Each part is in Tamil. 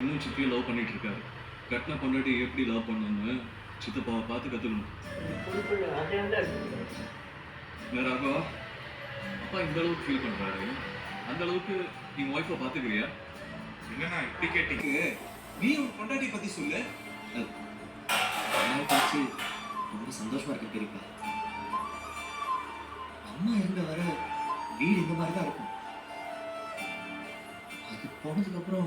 இன்னும் சித்தியை லவ் பண்ணிட்டு இருக்காரு. கட்டின பொண்டாட்டி எப்படி லவ் பண்ணணும்னு சித்தப்பாவை பார்த்து கற்றுக்கணும் வேற ராகவா அப்பா இந்த அளவுக்கு ஃபீல் பண்றாரு. அந்த அளவுக்கு நீ ஒய்ஃபை பார்த்துக்கிறியா? என்னண்ணா இப்படி கேட்டீங்க? நீ உன் பொண்டாட்டி பத்தி சொல்லு. பார்த்து ரொம்ப சந்தோஷமா இருக்கு பெரியப்பா. அம்மா இருந்த வர வீடு இந்த மாதிரி தான் இருக்கும். அது போனதுக்கு அப்புறம்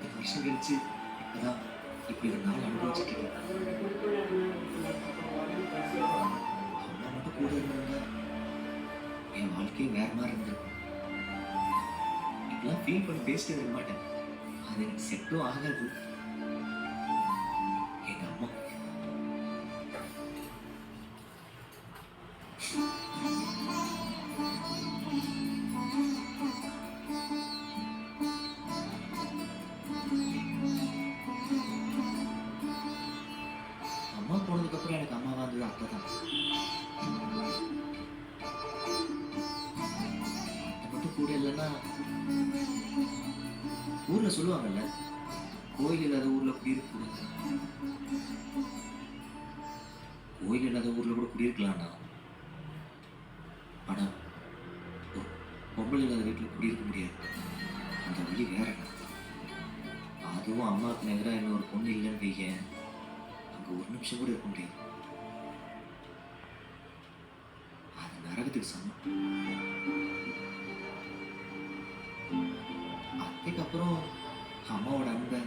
பத்து வருஷம் கழிச்சு இப்பதான் இப்படி ஒரு நாள் அனுபவிச்சுட்டு இருக்கேன். அம்மா மட்டும் கூட இருந்தா என் வாழ்க்கையே வேற மாதிரி இருந்திருக்கும். இப்பெல்லாம் ஃபீல் பண்ணி பேசிட்டு இருக்க மாட்டேன். அது எனக்கு செட்டும் ஆகாது. எங்க அம்மா. அம்மா போனதுக்கப்புறம் எனக்கு அம்மா வந்தது அப்போ தான் மட்டும் கூட இல்லைன்னா ஊர்ல சொல்லுவாங்கல்ல கோயில் இல்லாத ஊர்ல குடியிருக்க கூடாது கோயில் இல்லாத ஊர்ல கூட குடியிருக்கலாம்னா ஆனால் பொம்பளை இல்லாத வீட்டுல குடியிருக்க முடியாது. அந்த வழி வேற அதுவும் அம்மாவுக்கு நேராக இன்னொரு பொண்ணு இல்லைன்னு வைக்க அங்க ஒரு நிமிஷம் கூட இருக்க முடியாது. அது நரகத்துக்கு சமம். அத்தைக்கு அப்புறம் அம்மாவோட அன்பை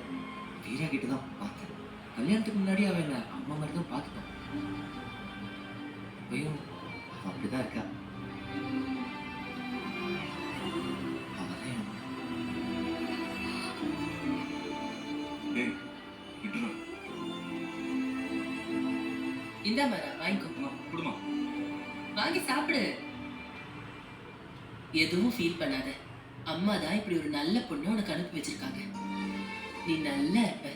வீரா கிட்ட தான் பார்த்தேன். கல்யாணத்துக்கு முன்னாடி அவன் என்ன அம்மா மாதிரி தான் பார்த்துட்டான் அப்பயும் இந்தா மரா வாங்கிக்கோ அம்மா கொடுமா. வாங்கி சாப்பிடு. எதுவும் ஃபீல் பண்ணாத. அம்மா தான் இப்படி ஒரு நல்ல பொண்ணு உனக்கு அனுப்பி வச்சிருக்காங்க. நீ நல்லா இருப்ப.